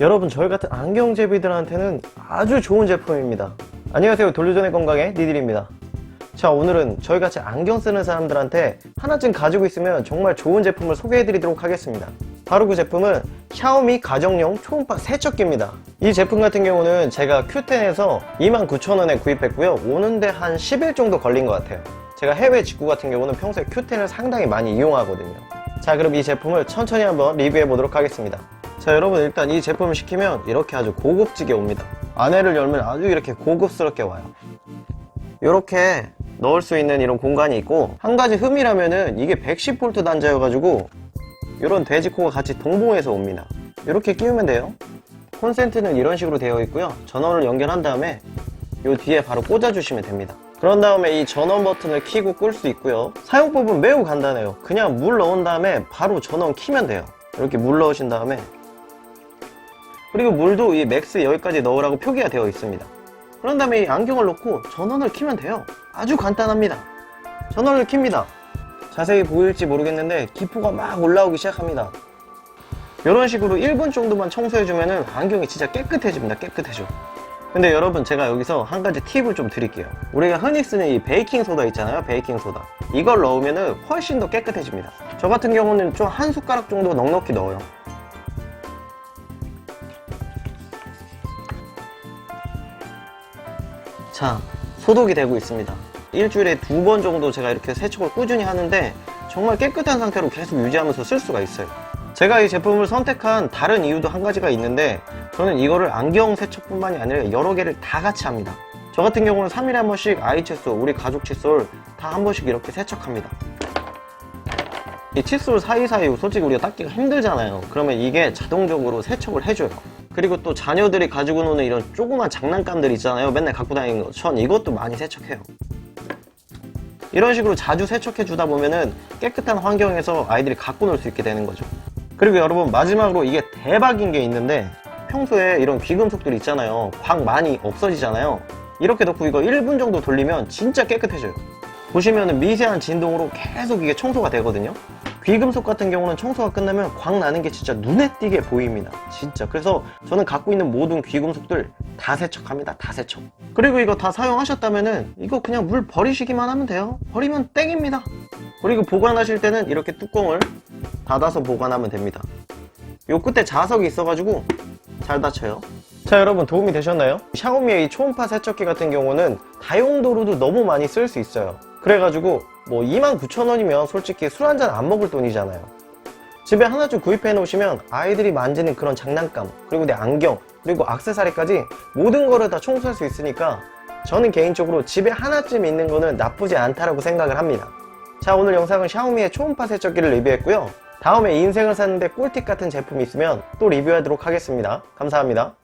여러분 저희 같은 안경제비들한테는 아주 좋은 제품입니다. 안녕하세요. 돌려전의 건강의 니딜입니다. 자 오늘은 저희같이 안경 쓰는 사람들한테 하나쯤 가지고 있으면 정말 좋은 제품을 소개해 드리도록 하겠습니다. 바로 그 제품은 샤오미 가정용 초음파 세척기입니다. 이 제품 같은 경우는 제가 Q10에서 29,000원에 구입했고요. 오는데 한 10일 정도 걸린 것 같아요. 제가 해외 직구 같은 경우는 평소에 Q10을 상당히 많이 이용하거든요. 자 그럼 이 제품을 천천히 한번 리뷰해 보도록 하겠습니다 자 여러분 일단 이 제품을 시키면 이렇게 아주 고급지게 옵니다. 안에를 열면 아주 이렇게 고급스럽게 와요. 이렇게 넣을 수 있는 이런 공간이 있고 한 가지 흠이라면은 이게 110V 단자여가지고 이런 돼지코가 같이 동봉해서 옵니다. 이렇게 끼우면 돼요. 콘센트는 이런 식으로 되어 있고요. 전원을 연결한 다음에 이 뒤에 바로 꽂아주시면 됩니다. 그런 다음에 이 전원 버튼을 키고 끌 수 있고요. 사용법은 매우 간단해요. 그냥 물 넣은 다음에 바로 전원 키면 돼요. 이렇게 물 넣으신 다음에 그리고 물도 이 맥스 여기까지 넣으라고 표기가 되어 있습니다. 그런 다음에 이 안경을 넣고 전원을 키면 돼요. 아주 간단합니다. 전원을 킵니다. 자세히 보일지 모르겠는데 기포가 막 올라오기 시작합니다. 이런 식으로 1분 정도만 청소해주면 안경이 진짜 깨끗해집니다. 깨끗해져. 근데 여러분 제가 여기서 한 가지 팁을 좀 드릴게요. 우리가 흔히 쓰는 이 베이킹소다 있잖아요. 베이킹소다. 이걸 넣으면 훨씬 더 깨끗해집니다. 저 같은 경우는 좀 한 숟가락 정도 넉넉히 넣어요 자 소독이 되고 있습니다. 일주일에 두 번 정도 제가 이렇게 세척을 꾸준히 하는데 정말 깨끗한 상태로 계속 유지하면서 쓸 수가 있어요. 제가 이 제품을 선택한 다른 이유도 한 가지가 있는데 저는 이거를 안경 세척뿐만이 아니라 여러 개를 다 같이 합니다. 저 같은 경우는 3일에 한 번씩 아이 칫솔, 우리 가족 칫솔 다 한 번씩 이렇게 세척합니다. 이 칫솔 사이사이 솔직히 우리가 닦기가 힘들잖아요. 그러면 이게 자동적으로 세척을 해줘요 그리고 또 자녀들이 가지고 노는 이런 조그만 장난감들 있잖아요. 맨날 갖고 다니는 거 전 이것도 많이 세척해요. 이런 식으로 자주 세척해 주다 보면은 깨끗한 환경에서 아이들이 갖고 놀 수 있게 되는 거죠. 그리고 여러분 마지막으로 이게 대박인 게 있는데 평소에 이런 귀금속들 있잖아요. 광 많이 없어지잖아요. 이렇게 넣고 이거 1분 정도 돌리면 진짜 깨끗해져요. 보시면은 미세한 진동으로 계속 이게 청소가 되거든요 귀금속 같은 경우는 청소가 끝나면 광 나는 게 진짜 눈에 띄게 보입니다. 진짜. 그래서 저는 갖고 있는 모든 귀금속들 다 세척합니다. 다 세척. 그리고 이거 다 사용하셨다면은 이거 그냥 물 버리시기만 하면 돼요. 버리면 땡입니다. 그리고 보관하실 때는 이렇게 뚜껑을 닫아서 보관하면 됩니다. 요 끝에 자석이 있어가지고 잘 닫혀요. 자 여러분 도움이 되셨나요? 샤오미의 이 초음파 세척기 같은 경우는 다용도로도 너무 많이 쓸 수 있어요 그래가지고 뭐 29,000원이면 솔직히 술 한 잔 안 먹을 돈이잖아요. 집에 하나쯤 구입해 놓으시면 아이들이 만지는 그런 장난감 그리고 내 안경 그리고 악세사리까지 모든 거를 다 청소할 수 있으니까 저는 개인적으로 집에 하나쯤 있는 거는 나쁘지 않다라고 생각을 합니다. 자 오늘 영상은 샤오미의 초음파 세척기를 리뷰했고요. 다음에 인생을 사는데 꿀팁 같은 제품이 있으면 또 리뷰하도록 하겠습니다. 감사합니다